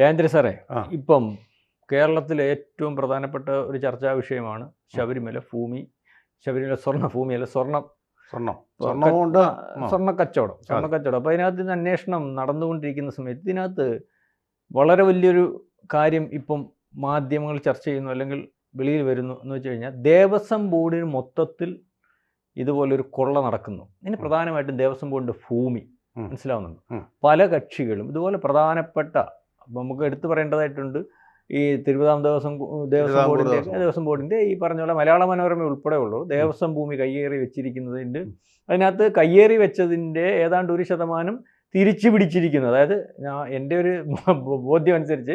രാജേന്ദ്ര സാറേ. ഇപ്പം കേരളത്തിലെ ഏറ്റവും പ്രധാനപ്പെട്ട ഒരു ചർച്ചാ വിഷയമാണ് ശബരിമല ഭൂമി ശബരിമല സ്വർണ ഭൂമി അല്ല സ്വർണ സ്വർണം സ്വർണം. സ്വർണ കച്ചവടം സ്വർണ കച്ചവടം. അപ്പോൾ അതിനകത്ത് ഇന്ന് അന്വേഷണം നടന്നുകൊണ്ടിരിക്കുന്ന സമയത്ത് ഇതിനകത്ത് വളരെ വലിയൊരു കാര്യം ഇപ്പം മാധ്യമങ്ങൾ ചർച്ച ചെയ്യുന്നു അല്ലെങ്കിൽ വെളിയിൽ വരുന്നു എന്ന് വെച്ച് കഴിഞ്ഞാൽ ദേവസ്വം ബോർഡിന് മൊത്തത്തിൽ ഇതുപോലൊരു കൊള്ള നടക്കുന്നു. ഇതിന് പ്രധാനമായിട്ടും ദേവസ്വം ബോർഡിന്റെ ഭൂമി. മനസ്സിലാവുന്നുണ്ട്? പല കക്ഷികളും ഇതുപോലെ പ്രധാനപ്പെട്ട അപ്പം നമുക്ക് എടുത്തു പറയേണ്ടതായിട്ടുണ്ട്. ഈ തിരുവിതാം ദേവസ്വം ദേവസ്വം ബോർഡിന്റെ ദേവസ്വം. ബോർഡിന്റെ ബോർഡിന്റെ ഈ പറഞ്ഞ പോലെ മലയാള മനോരമ ഉൾപ്പെടെ ഉള്ളൂ ദേവസ്വം ഭൂമി കയ്യേറി വെച്ചിരിക്കുന്നതിന്റെ അതിനകത്ത് കയ്യേറി വെച്ചതിന്റെ ഏതാണ്ട് ഒരു ശതമാനം തിരിച്ചു പിടിച്ചിരിക്കുന്നു അതായത് ഞാൻ എന്റെ ഒരു ബോധ്യം അനുസരിച്ച്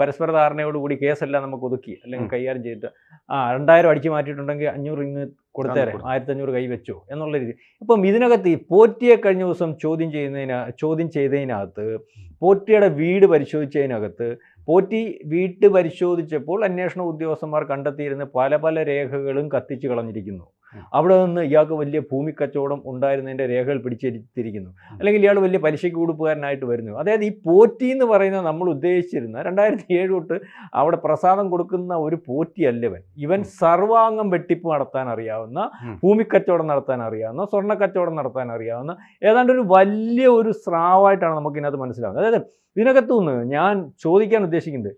പരസ്പര ധാരണയോടുകൂടി കേസെല്ലാം നമുക്ക് ഒതുക്കി അല്ലെങ്കിൽ. കൈകാര്യം ചെയ്തിട്ട് ആ രണ്ടായിരം അടിച്ചു മാറ്റിയിട്ടുണ്ടെങ്കിൽ അഞ്ഞൂറ് ഇന്ന് കൊടുത്തേരെ ആയിരത്തഞ്ഞൂറ് കൈ വെച്ചോ എന്നുള്ള രീതി. ഇപ്പം ഇതിനകത്ത് ഈ പോറ്റിയെ കഴിഞ്ഞ ദിവസം ചോദ്യം ചെയ്യുന്നതിന് ചോദ്യം ചെയ്തതിനകത്ത് പോറ്റിയുടെ വീട് പരിശോധിച്ചതിനകത്ത് പോറ്റി വീട്ട് പരിശോധിച്ചപ്പോൾ അന്വേഷണ ഉദ്യോഗസ്ഥന്മാർ കണ്ടെത്തിയിരുന്ന പല പല രേഖകളും കത്തിച്ചു കളഞ്ഞിരിക്കുന്നു. അവിടെ നിന്ന് ഇയാൾക്ക് വലിയ ഭൂമി കച്ചവടം ഉണ്ടായിരുന്നതിന്റെ രേഖകൾ പിടിച്ചെടുത്തിരിക്കുന്നു. അല്ലെങ്കിൽ ഇയാൾ വലിയ പലിശയ്ക്ക് ഉടുപ്പുകാരനായിട്ട് വരുന്നു. അതായത് ഈ പോറ്റി എന്ന് പറയുന്ന നമ്മൾ ഉദ്ദേശിച്ചിരുന്ന രണ്ടായിരത്തി ഏഴ് തൊട്ട് അവിടെ പ്രസാദം കൊടുക്കുന്ന ഒരു പോറ്റി അല്ലവൻ ഇവൻ. സർവാംഗം വെട്ടിപ്പ് നടത്താൻ അറിയാവുന്ന ഭൂമി ഭൂമിക്കച്ചവടം നടത്താൻ അറിയാവുന്ന സ്വർണ കച്ചവടം നടത്താൻ അറിയാവുന്ന ഏതാണ്ട് ഒരു വലിയ ഒരു സ്രാവായിട്ടാണ് നമുക്ക് ഇതിനകത്ത് മനസ്സിലാവുന്നത്. അതായത് ഇതിനകത്തുനിന്ന് ഞാൻ ചോദിക്കാൻ ഉദ്ദേശിക്കുന്നത്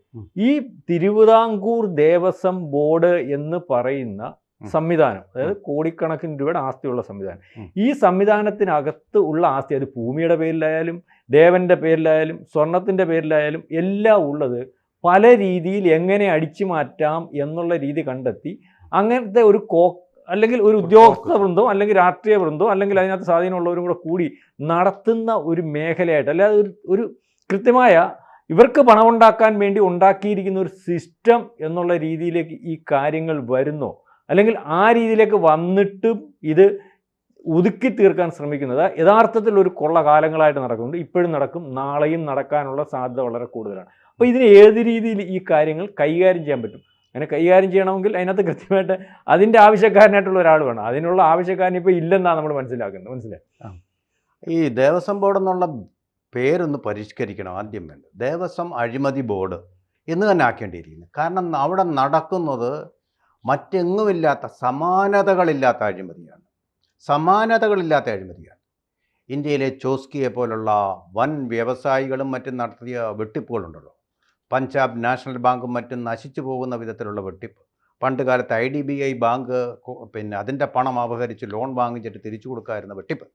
ഈ തിരുവിതാംകൂർ ദേവസ്വം ബോർഡ് എന്ന് പറയുന്ന. സംവിധാനം. അതായത് കോടിക്കണക്കിന് രൂപയുടെ ആസ്തിയുള്ള സംവിധാനം. ഈ സംവിധാനത്തിനകത്ത് ഉള്ള ആസ്തി അത് ഭൂമിയുടെ പേരിലായാലും ദേവന്റെ പേരിലായാലും സ്വർണത്തിന്റെ പേരിലായാലും എല്ലാം ഉള്ളത് പല രീതിയിൽ എങ്ങനെ അടിച്ചു മാറ്റാം എന്നുള്ള രീതി കണ്ടെത്തി അങ്ങനത്തെ ഒരു കോ അല്ലെങ്കിൽ ഒരു ഉദ്യോഗസ്ഥ വൃന്ദം അല്ലെങ്കിൽ രാഷ്ട്രീയ വൃന്ദം അല്ലെങ്കിൽ അതിനകത്ത് സ്വാധീനമുള്ളവരും കൂടെ കൂടി നടത്തുന്ന ഒരു മേഖലയായിട്ട് അല്ലാതെ ഒരു ഒരു കൃത്യമായ ഇവർക്ക് പണമുണ്ടാക്കാൻ വേണ്ടി ഉണ്ടാക്കിയിരിക്കുന്ന ഒരു സിസ്റ്റം എന്നുള്ള രീതിയിലേക്ക് ഈ കാര്യങ്ങൾ വരുന്നോ. അല്ലെങ്കിൽ ആ രീതിയിലേക്ക് വന്നിട്ടും ഇത് ഒതുക്കി തീർക്കാൻ ശ്രമിക്കുന്നത് യഥാർത്ഥത്തിൽ ഒരു കൊള്ള കാലങ്ങളായിട്ട് നടക്കുന്നുണ്ട്. ഇപ്പോഴും നടക്കും. നാളെയും നടക്കാനുള്ള സാധ്യത വളരെ കൂടുതലാണ്. അപ്പോൾ ഇതിന് ഏത് രീതിയിൽ ഈ കാര്യങ്ങൾ കൈകാര്യം ചെയ്യാൻ പറ്റും? അങ്ങനെ കൈകാര്യം ചെയ്യണമെങ്കിൽ അതിനകത്ത് കൃത്യമായിട്ട് അതിന്റെ ആവശ്യക്കാരനായിട്ടുള്ള ഒരാൾ വേണം. അതിനുള്ള ആവശ്യക്കാരൻ ഇപ്പോൾ ഇല്ലെന്നാണ് നമ്മൾ മനസ്സിലാക്കുന്നത്. മനസ്സിലായി? ഈ ദേവസ്വം ബോർഡ് എന്നുള്ള പേരൊന്ന് പരിഷ്കരിക്കണം ആദ്യം വേണ്ടത്. ദേവസ്വം അഴിമതി ബോർഡ് എന്ന് തന്നെ ആക്കേണ്ടിയിരിക്കുന്നു. കാരണം അവിടെ നടക്കുന്നത് മറ്റെങ്ങുമില്ലാത്ത സമാനതകളില്ലാത്ത അഴിമതിയാണ്. സമാനതകളില്ലാത്ത അഴിമതിയാണ്. ഇന്ത്യയിലെ ചോസ്കിയെ പോലുള്ള വൻ വ്യവസായികളും മറ്റും നടത്തിയ വെട്ടിപ്പുകളുണ്ടല്ലോ. പഞ്ചാബ് നാഷണൽ ബാങ്കും മറ്റും നശിച്ചു പോകുന്ന വിധത്തിലുള്ള വെട്ടിപ്പ്. പണ്ട് കാലത്ത് I D B I bank പിന്നെ അതിന്റെ പണം അപഹരിച്ച് ലോൺ വാങ്ങിച്ചിട്ട് തിരിച്ചു കൊടുക്കാമായിരുന്ന വെട്ടിപ്പ്.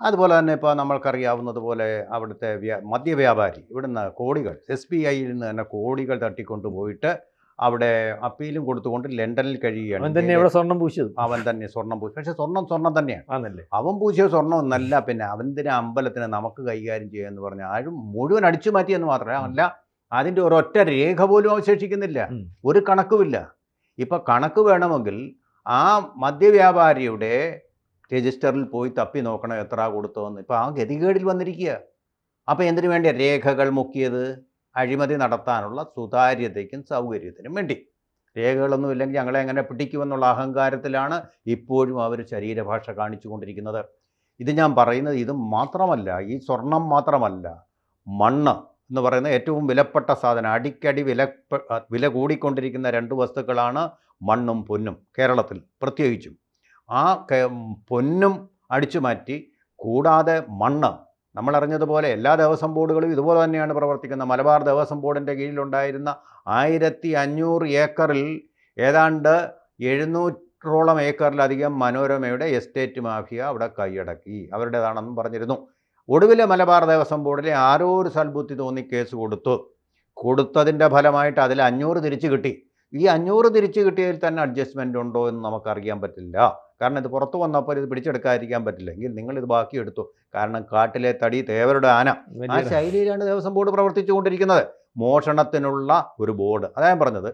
അതുപോലെ തന്നെ ഇപ്പോൾ നമ്മൾക്കറിയാവുന്നതുപോലെ അവിടുത്തെ വ്യ- മദ്യവ്യാപാരി ഇവിടുന്ന് കോടികൾ എസ് ബി ഐയിൽ നിന്ന് തന്നെ കോടികൾ തട്ടിക്കൊണ്ട് പോയിട്ട് അവിടെ അപ്പീലും കൊടുത്തുകൊണ്ട് ലണ്ടനിൽ കഴിയുകയാണ് അവൻ തന്നെ ഇവിടെ സ്വർണം പൂശിയത് അവൻ തന്നെ സ്വർണം പൂശി. പക്ഷെ സ്വർണം സ്വർണം തന്നെയാണ്. ആണല്ലേ അവൻ പൂശിയ സ്വർണം ഒന്നല്ല പിന്നെ അവന്റെ അമ്പലത്തിന് നമുക്ക് കൈകാര്യം ചെയ്യുക എന്ന് പറഞ്ഞാൽ ആരും മുഴുവൻ അടിച്ചു മാറ്റിയെന്ന് മാത്രമേ അല്ല അതിന്റെ ഒരൊറ്റ രേഖ പോലും അവശേഷിക്കുന്നില്ല ഒരു കണക്കുമില്ല. ഇപ്പം കണക്ക് വേണമെങ്കിൽ ആ മദ്യവ്യാപാരിയുടെ രജിസ്റ്ററിൽ പോയി തപ്പി നോക്കണം എത്ര കൊടുത്തോന്ന് ഇപ്പം ആ ഗതികേടിൽ വന്നിരിക്കുക അപ്പോൾ എന്തിനു വേണ്ടിയ രേഖകൾ മുക്കിയത്? അഴിമതി നടത്താനുള്ള സുതാര്യതയ്ക്കും സൗകര്യത്തിനും വേണ്ടി. രേഖകളൊന്നും ഇല്ലെങ്കിൽ ഞങ്ങളെ എങ്ങനെ പിടിക്കുമെന്നുള്ള അഹങ്കാരത്തിലാണ് ഇപ്പോഴും അവർ ശരീരഭാഷ കാണിച്ചു കൊണ്ടിരിക്കുന്നത് ഇത് ഞാൻ പറയുന്നത് ഇത് മാത്രമല്ല ഈ സ്വർണം മാത്രമല്ല മണ്ണ് എന്ന് പറയുന്ന ഏറ്റവും വിലപ്പെട്ട സാധനം അടിക്കടി വില വില കൂടിക്കൊണ്ടിരിക്കുന്ന രണ്ട് വസ്തുക്കളാണ് മണ്ണും പൊന്നും കേരളത്തിൽ പ്രത്യേകിച്ചും. ആ പൊന്നും അടിച്ചു മാറ്റി കൂടാതെ മണ്ണ് നമ്മളറിഞ്ഞതുപോലെ എല്ലാ ദേവസ്വം ബോർഡുകളും ഇതുപോലെ തന്നെയാണ് പ്രവർത്തിക്കുന്നത്. മലബാർ ദേവസ്വം ബോർഡിന്റെ കീഴിലുണ്ടായിരുന്ന ആയിരത്തി അഞ്ഞൂറ് ഏക്കറിൽ ഏതാണ്ട് എഴുന്നൂറ്റോളം ഏക്കറിലധികം മനോരമയുടെ എസ്റ്റേറ്റ് മാഫിയ അവിടെ കൈയടക്കി. അവരുടേതാണെന്നും പറഞ്ഞിരുന്നു. ഒടുവിലെ മലബാർ ദേവസ്വം ബോർഡിലെ ആരോ ഒരു സൽബുദ്ധി തോന്നി കേസ് കൊടുത്തു. കൊടുത്തതിന്റെ ഫലമായിട്ട് അതിൽ അഞ്ഞൂറ് തിരിച്ചു കിട്ടി. ഈ അഞ്ഞൂറ് തിരിച്ചു കിട്ടിയതിൽ തന്നെ അഡ്ജസ്റ്റ്മെന്റ് ഉണ്ടോ എന്ന് നമുക്കറിയാൻ പറ്റില്ല. കാരണം ഇത് പുറത്തു വന്നപ്പോൾ ഇത് പിടിച്ചെടുക്കാതിരിക്കാൻ പറ്റില്ല എങ്കിൽ ഇത് ബാക്കി എടുത്തു. കാരണം കാട്ടിലെ തടി തേവരുടെ ആന. ആ ശൈലിയിലാണ് ദേവസ്വം ബോർഡ് പ്രവർത്തിച്ചുകൊണ്ടിരിക്കുന്നത്. മോഷണത്തിനുള്ള ഒരു ബോർഡ്. അതാ ഞാൻ പറഞ്ഞത്.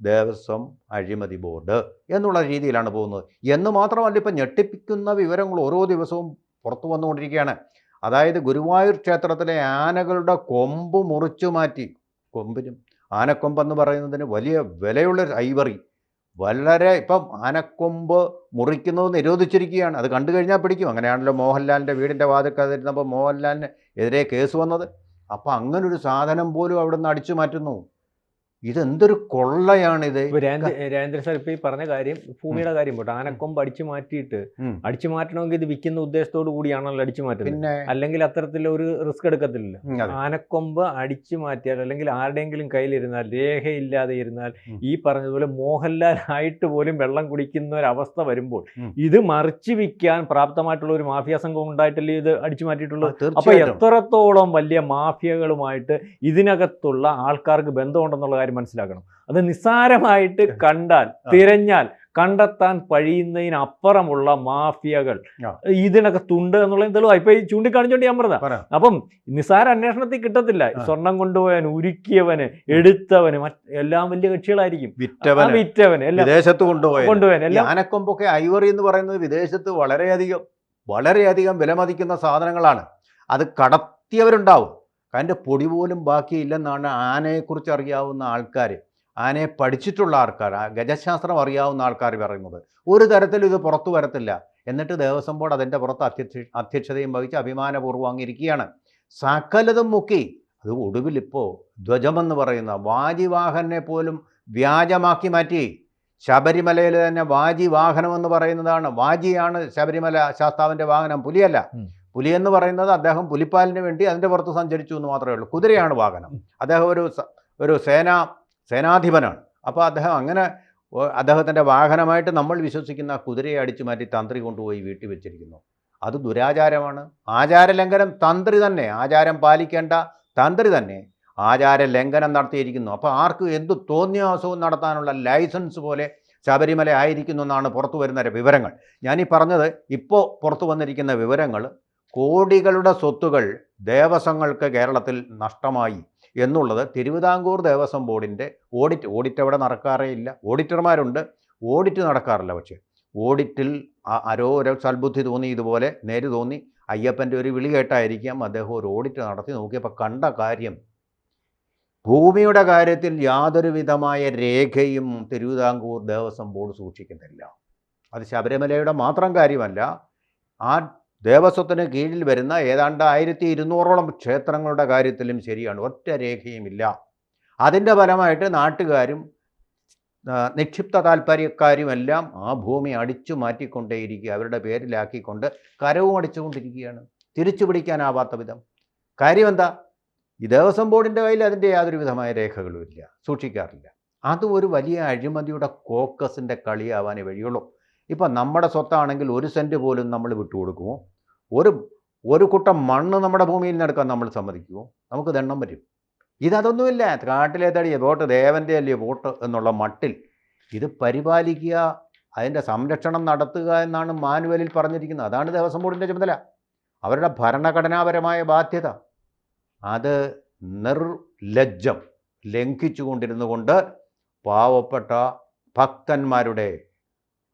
ദേവസ്വം അഴിമതി ബോർഡ് എന്നുള്ള രീതിയിലാണ് പോകുന്നത്. എന്ന് മാത്രമല്ല ഇപ്പം ഞെട്ടിപ്പിക്കുന്ന വിവരങ്ങൾ ഓരോ ദിവസവും പുറത്തു വന്നുകൊണ്ടിരിക്കുകയാണ്. അതായത് ഗുരുവായൂർ ക്ഷേത്രത്തിലെ ആനകളുടെ കൊമ്പ് മുറിച്ചു മാറ്റി. കൊമ്പിനും ആനക്കൊമ്പെന്ന് പറയുന്നതിന് വലിയ വിലയുള്ള ഐവറി. വളരെ ഇപ്പം ആനക്കൊമ്പ് മുറിക്കുന്നത് നിരോധിച്ചിരിക്കുകയാണ്. അത് കണ്ടു കഴിഞ്ഞാൽ പിടിക്കും. അങ്ങനെയാണല്ലോ മോഹൻലാലിന്റെ വീടിന്റെ വാതിൽക്കൽ ഇരുന്നപ്പോൾ മോഹൻലാലിന് എതിരെ കേസ് വന്നത്. അപ്പം അങ്ങനൊരു സാധനം പോലും അവിടെ നിന്ന് അടിച്ചു മാറ്റുന്നു. ഇതെന്തൊരു കൊള്ളയാണിത്. രാജേന്ദ്ര സാർ ഇപ്പൊ ഈ പറഞ്ഞ കാര്യം ഭൂമിയുടെ കാര്യം പോട്ടെ. ആനക്കൊമ്പ് അടിച്ചു മാറ്റിയിട്ട് അടിച്ചു മാറ്റണമെങ്കിൽ ഇത് വിൽക്കുന്ന ഉദ്ദേശത്തോടു കൂടിയാണല്ലോ അടിച്ചു മാറ്റുന്നത്. അല്ലെങ്കിൽ അത്തരത്തിലുള്ള ഒരു റിസ്ക് എടുക്കത്തില്ല. ആനക്കൊമ്പ് അടിച്ചു മാറ്റിയാൽ അല്ലെങ്കിൽ ആരുടെയെങ്കിലും കയ്യിലിരുന്നാൽ രേഖയില്ലാതെ ഇരുന്നാൽ ഈ പറഞ്ഞതുപോലെ മോഹൻലാൽ ആയിട്ട് പോലും വെള്ളം കുടിക്കുന്ന ഒരു അവസ്ഥ വരുമ്പോൾ ഇത് മറിച്ച് വിൽക്കാൻ പ്രാപ്തമായിട്ടുള്ള ഒരു മാഫിയ സംഘം ഉണ്ടായിട്ടല്ലേ ഇത് അടിച്ചു മാറ്റിയിട്ടുള്ളൂ? മാറ്റിയിട്ടുള്ളത് അപ്പൊ എത്രത്തോളം വലിയ മാഫിയകളുമായിട്ട് ഇതിനകത്തുള്ള ആൾക്കാർക്ക് ബന്ധമുണ്ടെന്നുള്ള കാര്യം മനസ്സിലാക്കണം. അത് നിസ്സാരമായിട്ട് കണ്ടാൽ. തിരഞ്ഞാൽ കണ്ടെത്താൻ കഴിയുന്നതിനപ്പുറമുള്ള മാഫിയകൾ. ഇതിനൊക്കെ തുണ്ട് എന്നുള്ളത് എന്തെങ്കിലും ഇപ്പൊ ഈ ചൂണ്ടിക്കാണിച്ചോണ്ട് ഞാൻ പറഞ്ഞ അപ്പം നിസ്സാര അന്വേഷണത്തിൽ കിട്ടത്തില്ല. സ്വർണം കൊണ്ടുപോയവൻ ഉരുക്കിയവന് എടുത്തവന് എല്ലാം വലിയ കക്ഷികളായിരിക്കും. വിറ്റവന് വിദേശത്ത് കൊണ്ടുപോയത് കൊണ്ടുപോയൻ ആനക്കൊമ്പൊക്കെ ഐവറി എന്ന് പറയുന്നത് വിദേശത്ത് വളരെയധികം വളരെയധികം വിലമതിക്കുന്ന സാധനങ്ങളാണ്. അത് കടത്തിയവരുണ്ടാവും. അതിന്റെ പൊടി പോലും ബാക്കിയില്ലെന്നാണ് ആനയെക്കുറിച്ച് അറിയാവുന്ന ആൾക്കാർ. ആനയെ പഠിച്ചിട്ടുള്ള ആൾക്കാർ ഗജശാസ്ത്രം അറിയാവുന്ന ആൾക്കാർ പറയുന്നത്. ഒരു തരത്തിലും ഇത് പുറത്തു വരത്തില്ല. എന്നിട്ട് ദേവസ്വം ബോർഡ് അതിന്റെ പുറത്ത് അധ്യക്ഷ അധ്യക്ഷതയും വഹിച്ച് അഭിമാനപൂർവം അങ്ങിരിക്കുകയാണ് സകലതും മുക്കി. അത് ഒടുവിൽ ഇപ്പോൾ ധ്വജമെന്ന് പറയുന്ന വാജിവാഹനെ പോലും വ്യാജമാക്കി മാറ്റി. ശബരിമലയിൽ തന്നെ വാജി വാഹനം എന്ന് പറയുന്നതാണ്. വാജിയാണ് ശബരിമല ശാസ്താവിന്റെ വാഹനം. പുലിയല്ല. പുലി എന്ന് പറയുന്നത് അദ്ദേഹം പുലിപ്പാലിന് വേണ്ടി അതിന്റെ പുറത്ത് സഞ്ചരിച്ചു എന്ന് മാത്രമേ ഉള്ളൂ. കുതിരയാണ് വാഹനം. അദ്ദേഹം ഒരു ഒരു സേനാ സേനാധിപനാണ്. അപ്പോൾ അദ്ദേഹം അങ്ങനെ അദ്ദേഹത്തിന്റെ വാഹനമായിട്ട് നമ്മൾ വിശ്വസിക്കുന്ന കുതിരയെ അടിച്ചു മാറ്റി തന്ത്രി കൊണ്ടുപോയി വീട്ടിൽ വെച്ചിരിക്കുന്നു. അത് ദുരാചാരമാണ്. ആചാരലംഘനം തന്ത്രി തന്നെ. ആചാരം പാലിക്കേണ്ട തന്ത്രി തന്നെ ആചാര ലംഘനം നടത്തിയിരിക്കുന്നു. അപ്പോൾ ആർക്ക് എന്ത് തോന്നിയാസവും നടത്താനുള്ള ലൈസൻസ് പോലെ ശബരിമല ആയിരിക്കുന്നു എന്നാണ് പുറത്തു വരുന്ന വിവരങ്ങൾ. ഞാനീ പറഞ്ഞത് ഇപ്പോൾ പുറത്തു വന്നിരിക്കുന്ന വിവരങ്ങൾ കോടികളുടെ സ്വത്തുകൾ ദേവസ്വങ്ങൾക്ക് കേരളത്തിൽ നഷ്ടമായി എന്നുള്ളത് തിരുവിതാംകൂർ ദേവസ്വം ബോർഡിന്റെ ഓഡിറ്റ് ഓഡിറ്റ് അവിടെ നടക്കാറേ ഇല്ല. ഓഡിറ്റർമാരുണ്ട്. ഓഡിറ്റ് നടക്കാറില്ല പക്ഷേ. ഓഡിറ്റിൽ ആരോ ഒരു സൽബുദ്ധി തോന്നി ഇതുപോലെ നേര് തോന്നി. അയ്യപ്പന്റെ ഒരു വിളി കേട്ടായിരിക്കാം അദ്ദേഹം ഒരു ഓഡിറ്റ് നടത്തി നോക്കിയപ്പോൾ കണ്ട കാര്യം. ഭൂമിയുടെ കാര്യത്തിൽ യാതൊരു വിധമായ രേഖയും തിരുവിതാംകൂർ ദേവസ്വം ബോർഡ് സൂക്ഷിക്കുന്നില്ല. അത് ശബരിമലയുടെ മാത്രം കാര്യമല്ല. ആ ദേവസ്വത്തിന് കീഴിൽ വരുന്ന ഏതാണ്ട് ആയിരത്തി ഇരുന്നൂറോളം ക്ഷേത്രങ്ങളുടെ കാര്യത്തിലും ശരിയാണ്. ഒറ്റ രേഖയുമില്ല. അതിന്റെ ഫലമായിട്ട് നാട്ടുകാരും നിക്ഷിപ്ത താല്പര്യക്കാരുമെല്ലാം ആ ഭൂമി അടിച്ചു മാറ്റിക്കൊണ്ടേയിരിക്കുക. അവരുടെ പേരിലാക്കിക്കൊണ്ട് കരവും അടിച്ചുകൊണ്ടിരിക്കുകയാണ്. തിരിച്ചു പിടിക്കാനാവാത്ത വിധം. കാര്യം എന്താ ഈ ദേവസ്വം ബോർഡിന്റെ കയ്യിൽ അതിന്റെ യാതൊരു വിധമായ രേഖകളും ഇല്ല സൂക്ഷിക്കാറില്ല. അത് ഒരു വലിയ അഴിമതിയുടെ കോക്കസിന്റെ കളിയാവാനേ വഴിയുള്ളൂ. ഇപ്പം നമ്മുടെ സ്വത്താണെങ്കിൽ ഒരു സെന്റ് പോലും നമ്മൾ വിട്ടുകൊടുക്കുമോ? ഒരു ഒരു കുട്ടം മണ്ണ് നമ്മുടെ ഭൂമിയിൽ നിന്ന് എടുക്കാൻ നമ്മൾ സമ്മതിക്കുമോ? നമുക്ക് ദണ്ണം വരും. ഇതതൊന്നുമില്ല കാട്ടിലെ തടി വോട്ട് ദേവന്റെ അല്ലേ വോട്ട് എന്നുള്ള മട്ടിൽ. ഇത് പരിപാലിക്കുക അതിന്റെ സംരക്ഷണം നടത്തുക എന്നാണ് മാനുവലിൽ പറഞ്ഞിരിക്കുന്നത്. അതാണ് ദേവസ്വം ബോർഡിന്റെ ചുമതല. അവരുടെ ഭരണഘടനാപരമായ ബാധ്യത. അത് നിർലജ്ജം ലംഘിച്ചുകൊണ്ടിരുന്നുകൊണ്ട് പാവപ്പെട്ട ഭക്തന്മാരുടെ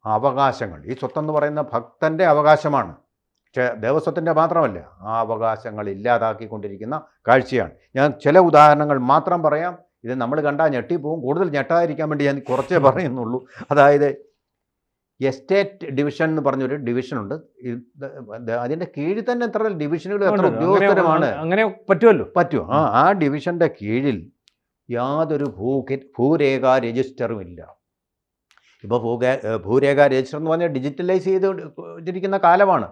അവകാശങ്ങൾ. ഈ സ്വത്തെന്ന് പറയുന്ന ഭക്തന്റെ അവകാശമാണ്. പക്ഷേ ദേവസ്വത്തിന്റെ മാത്രമല്ല ആ അവകാശങ്ങൾ ഇല്ലാതാക്കിക്കൊണ്ടിരിക്കുന്ന കാഴ്ചയാണ്. ഞാൻ ചില ഉദാഹരണങ്ങൾ മാത്രം പറയാം. ഇത് നമ്മൾ കണ്ടാൽ ഞെട്ടിപ്പോവും. കൂടുതൽ ഞെട്ടാതിരിക്കാൻ വേണ്ടി ഞാൻ കുറച്ചേ പറയുന്നുള്ളൂ. അതായത് എസ്റ്റേറ്റ് ഡിവിഷൻ എന്ന് പറഞ്ഞൊരു ഡിവിഷനുണ്ട് അതിന്റെ കീഴിൽ തന്നെ എത്ര ഡിവിഷനുകൾ എത്ര ഉദ്യോഗസ്ഥരമാണ്. അങ്ങനെ പറ്റുമല്ലോ. പറ്റുമോ ആ ആ ഡിവിഷന്റെ കീഴിൽ യാതൊരു ഭൂ ഭൂരേഖ രജിസ്റ്ററും ഇല്ല. ഇപ്പോൾ ഭൂഗ ഭൂരേഖ രജിസ്റ്റർ എന്ന് പറഞ്ഞാൽ ഡിജിറ്റലൈസ് ചെയ്ത് വെച്ചിരിക്കുന്ന കാലമാണ്.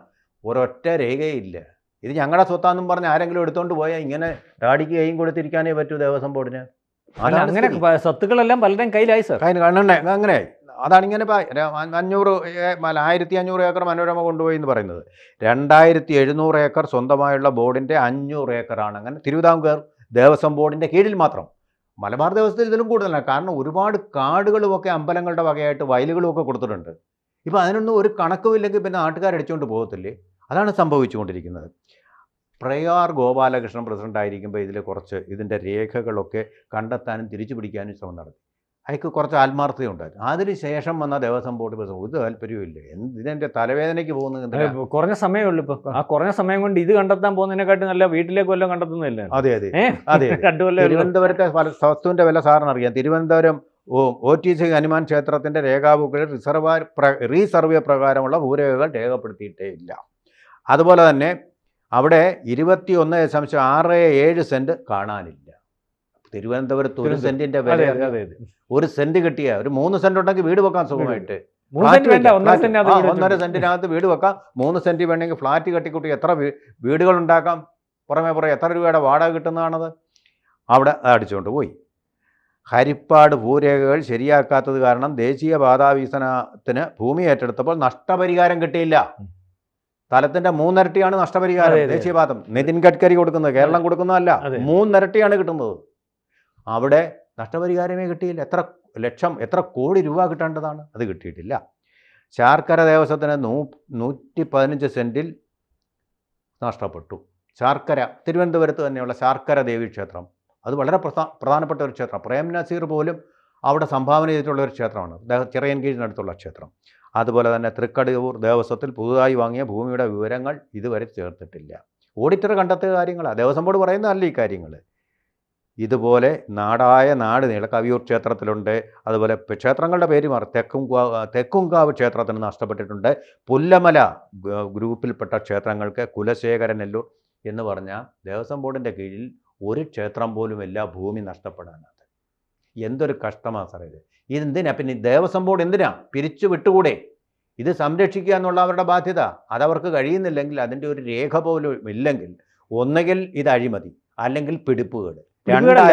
ഒരൊറ്റ രേഖയില്ല. ഇത് ഞങ്ങളുടെ സ്വത്താന്നും പറഞ്ഞ് ആരെങ്കിലും എടുത്തുകൊണ്ട് പോയാൽ ഇങ്ങനെ ഡാഡിക്ക് കൈയും കൊടുത്തിരിക്കാനേ പറ്റൂ ദേവസ്വം ബോർഡിന്. അങ്ങനെ സ്വത്തുക്കളെല്ലാം പലരും കയ്യിലായി സാർ. കാര്യം കാണണ്ടേ അങ്ങനെ അതാണ് ഇങ്ങനെ അഞ്ഞൂറ് ആയിരത്തി അഞ്ഞൂറ് ഏക്കർ മനോരമ കൊണ്ടുപോയി എന്ന് പറയുന്നത്. രണ്ടായിരത്തി എഴുന്നൂറ് ഏക്കർ സ്വന്തമായുള്ള ബോർഡിന്റെ അഞ്ഞൂറ് ഏക്കറാണ്. അങ്ങനെ തിരുവിതാംകൂർ ദേവസ്വം ബോർഡിന്റെ കീഴിൽ മാത്രം. മലബാർ ദേവസ്വത്തിൽ ഇതിലും കൂടുതലാണ് കാരണം ഒരുപാട് കാടുകളുമൊക്കെ അമ്പലങ്ങളുടെ വകയായിട്ട് വയലുകളുമൊക്കെ കൊടുത്തിട്ടുണ്ട്. ഇപ്പോൾ അതിനൊന്നും ഒരു കണക്കുമില്ലെങ്കിൽ പിന്നെ നാട്ടുകാരടിച്ചുകൊണ്ട് പോകത്തില്ലേ? അതാണ് സംഭവിച്ചുകൊണ്ടിരിക്കുന്നത്. പ്രയാർ ഗോപാലകൃഷ്ണൻ പ്രസിഡന്റ് ആയിരിക്കുമ്പോൾ ഇതിൽ കുറച്ച് ഇതിന്റെ രേഖകളൊക്കെ കണ്ടെത്താനും തിരിച്ചു പിടിക്കാനും ശ്രമം നടത്തി. അയാൾക്ക് കുറച്ച് ആത്മാർത്ഥതയുണ്ടായിരുന്നു അതിന് ശേഷം വന്ന ദേവസ്വം ബോർഡ് പ്രസിഡന്റ് ഒരു താല്പര്യമില്ല? എന്ത് ഇതിന്റെ തലവേദനയ്ക്ക് പോകുന്നത് കുറഞ്ഞ സമയമേ ഉള്ളൂ ഇപ്പൊ. ആ കുറഞ്ഞ സമയം കൊണ്ട് ഇത് കണ്ടെത്താൻ പോകുന്നതിനെക്കാട്ടും നല്ല വീട്ടിലേക്ക് വല്ലതും കണ്ടെത്തുന്നില്ല അതെ അതെ. അതെ. തിരുവനന്തപുരത്തെ വസ്തുവിന്റെ വില സാറിന് അറിയാം? Thiruvananthapuram O T C Hanuman ക്ഷേത്രത്തിന്റെ രേഖാബുക്കിൽ റിസർവ് റീസർവേ പ്രകാരമുള്ള ഭൂരേഖകൾ രേഖപ്പെടുത്തിയിട്ടേ ഇല്ല. അതുപോലെ തന്നെ അവിടെ ഇരുപത്തി ഒന്ന് ദശാംശം ആറ് ഏഴ് സെന്റ് കാണാനില്ല. തിരുവനന്തപുരത്ത് ഒരു. സെന്റിന്റെ വില ഒരു സെന്റ് കിട്ടിയ ഒരു മൂന്ന് സെന്റ് ഉണ്ടെങ്കിൽ വീട് വെക്കാൻ സുഖമായിട്ട്. ഒന്നര സെന്റിനകത്ത് വീട് വെക്കാം മൂന്ന് സെന്റ് വേണമെങ്കിൽ ഫ്ലാറ്റ് കെട്ടിക്കൂട്ടി എത്ര വീടുകൾ ഉണ്ടാക്കാം? പുറമെ പുറമെ എത്ര രൂപയുടെ വാടക കിട്ടുന്നതാണത്? അവിടെ അടിച്ചുകൊണ്ട് പോയി. ഹരിപ്പാട് ഭൂരേഖകൾ ശരിയാക്കാത്തത് കാരണം ദേശീയ പാതാവികസനത്തിന് ഭൂമി ഏറ്റെടുത്തപ്പോൾ നഷ്ടപരിഹാരം കിട്ടിയില്ല. സ്ഥലത്തിന്റെ മൂന്നിരട്ടിയാണ് നഷ്ടപരിഹാരം. ദേശീയപാതം നിതിൻ ഗഡ്കരി കൊടുക്കുന്നത് കേരളം കൊടുക്കുന്നതല്ല. മൂന്നിരട്ടിയാണ് കിട്ടുന്നത്. അവിടെ നഷ്ടപരിഹാരമേ കിട്ടിയില്ല. എത്ര ലക്ഷം എത്ര കോടി രൂപ കിട്ടേണ്ടതാണ്? അത് കിട്ടിയിട്ടില്ല. ശാർക്കര ദേവസ്വത്തിന് നൂ നൂറ്റി പതിനഞ്ച് സെന്റിൽ നഷ്ടപ്പെട്ടു. ശാർക്കര തിരുവനന്തപുരത്ത് തന്നെയുള്ള ശാർക്കര ദേവി ക്ഷേത്രം. അത് വളരെ പ്രധാ പ്രധാനപ്പെട്ട ഒരു ക്ഷേത്രം. പ്രേം നസീർ പോലും അവിടെ സംഭാവന ചെയ്തിട്ടുള്ള ഒരു ക്ഷേത്രമാണ്. ചിറയൻകീഴിനടുത്തുള്ള ക്ഷേത്രം. അതുപോലെ തന്നെ തൃക്കടൂർ ദേവസ്വത്തിൽ പുതുതായി വാങ്ങിയ ഭൂമിയുടെ വിവരങ്ങൾ ഇതുവരെ ചേർത്തിട്ടില്ല. ഓഡിറ്റർ കണ്ടെത്തിയ കാര്യങ്ങളാണ് ദേവസ്വം ബോർഡ് പറയുന്നതല്ല ഈ കാര്യങ്ങൾ ഇതുപോലെ നാടായ നാട് നീള കവിയൂർ ക്ഷേത്രത്തിലുണ്ട്. അതുപോലെ ക്ഷേത്രങ്ങളുടെ പേര് മാറി തെക്കുംകാവ് തെക്കുംകാവ് ക്ഷേത്രത്തിന് നഷ്ടപ്പെട്ടിട്ടുണ്ട്. പുല്ലമല ഗ്രൂപ്പിൽപ്പെട്ട ക്ഷേത്രങ്ങൾക്ക് കുലശേഖരനെല്ലൂർ എന്ന് പറഞ്ഞ ദേവസ്വം ബോർഡിന്റെ കീഴിൽ ഒരു ക്ഷേത്രം പോലും എല്ലാ ഭൂമി നഷ്ടപ്പെടാനാണ് എന്തൊരു കഷ്ടമാണ് സാറേ ഇത്. ഇതെന്തിനാ? പിന്നെ ദേവസ്വം ബോർഡ് എന്തിനാ? പിരിച്ചു വിട്ടുകൂടെ? ഇത് സംരക്ഷിക്കുക എന്നുള്ള അവരുടെ ബാധ്യത. അതവർക്ക് കഴിയുന്നില്ലെങ്കിൽ അതിന്റെ ഒരു രേഖ പോലും ഇല്ലെങ്കിൽ ഒന്നുകിൽ ഇത് അഴിമതി അല്ലെങ്കിൽ പിടിപ്പുകേട്.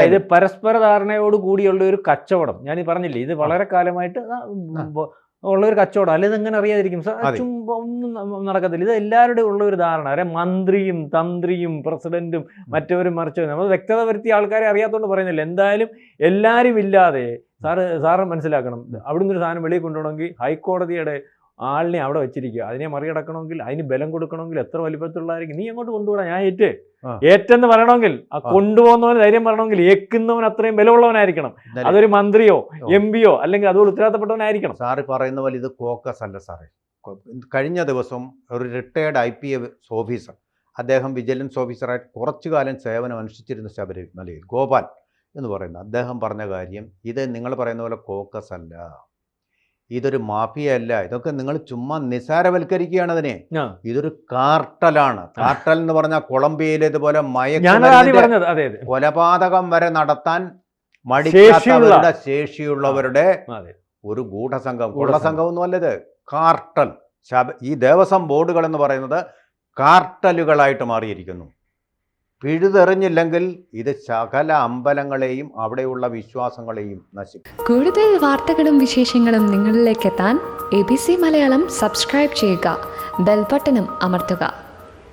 ഇത് പരസ്പര ധാരണയോട് കൂടിയുള്ള ഒരു കച്ചവടം. ഞാൻ പറഞ്ഞില്ലേ ഇത് വളരെ കാലമായിട്ട്. ഉള്ള ഒരു കച്ചവടം. അല്ലെങ്കിൽ ഇതെങ്ങനെ അറിയാതിരിക്കും? ഒന്നും നടക്കത്തില്ല. ഇത് എല്ലാവരുടെയും ഉള്ള ഒരു ധാരണ. അല്ലെ മന്ത്രിയും തന്ത്രിയും പ്രസിഡന്റും മറ്റവരും മറിച്ചവരും നമ്മൾ വ്യക്തത വരുത്തിയ ആൾക്കാരെ അറിയാത്തതുകൊണ്ട് പറയുന്നില്ല. എന്തായാലും എല്ലാവരും ഇല്ലാതെ സാറ് സാറ് മനസ്സിലാക്കണം. അവിടുന്ന് ഒരു സാധനം വെളിയിൽ കൊണ്ടുപോകണമെങ്കിൽ ഹൈക്കോടതിയുടെ ആളിനെ അവിടെ വെച്ചിരിക്കുക. അതിനെ മറികടക്കണമെങ്കിൽ അതിന് ബലം കൊടുക്കണമെങ്കിൽ എത്ര വലിപ്പത്തിലുള്ളതായിരിക്കും? നീ അങ്ങോട്ട് കൊണ്ടുവിടാം ഞാൻ ഏറ്റ്. ഏറ്റെന്ന് പറയണമെങ്കിൽ ആ. കൊണ്ടുപോകുന്നവന് ധൈര്യം പറയണമെങ്കിൽ ഏക്കുന്നവൻ അത്രയും ബലമുള്ളവനായിരിക്കണം. അതൊരു മന്ത്രിയോ. എം പിയോ അല്ലെങ്കിൽ അതുപോലെ ഉത്തരവാദിത്തപ്പെട്ടവനായിരിക്കണം. സാറ് പറയുന്ന പോലെ ഇത് കോക്കസ് അല്ല സാറേ. കഴിഞ്ഞ ദിവസം ഒരു retired I P S officer അദ്ദേഹം വിജിലൻസ് ഓഫീസറായിട്ട് കുറച്ചു കാലം സേവനം അനുഷ്ഠിച്ചിരുന്ന ശബരിമലയിൽ ഗോപാൽ എന്ന് പറയുന്ന അദ്ദേഹം പറഞ്ഞ കാര്യം ഇത് നിങ്ങൾ പറയുന്ന പോലെ കോക്കസ് അല്ല. ഇതൊരു മാഫിയ അല്ല ഇതൊക്കെ നിങ്ങൾ ചുമ്മാ നിസാരവൽക്കരിക്കുകയാണ് അതിനെ. ഇതൊരു കാർട്ടലാണ്. കാർട്ടൽ എന്ന് പറഞ്ഞാൽ കൊളംബിയയിലേതുപോലെ അതെ കൊലപാതകം വരെ നടത്താൻ. മടിക്കാത്തവരുടെ ശേഷിയുള്ളവരുടെ ഒരു ഗൂഢസംഘം. ഗൂഢസംഘം. ഒന്നും അല്ലത് കാർട്ടൽ ഈ ദേവസ്വം ബോർഡുകൾ എന്ന് പറയുന്നത് കാർട്ടലുകളായിട്ട് മാറിയിരിക്കുന്നു. പിഴുതെറിഞ്ഞില്ലെങ്കിൽ ഇത് സകല അമ്പലങ്ങളെയും അവിടെയുള്ള വിശ്വാസങ്ങളെയും നശിക്കും. കൂടുതൽ വാർത്തകളും വിശേഷങ്ങളും നിങ്ങളിലേക്ക് എത്താൻ A B C Malayalam subscribe ചെയ്യുക. ബെൽബട്ടനും അമർത്തുക.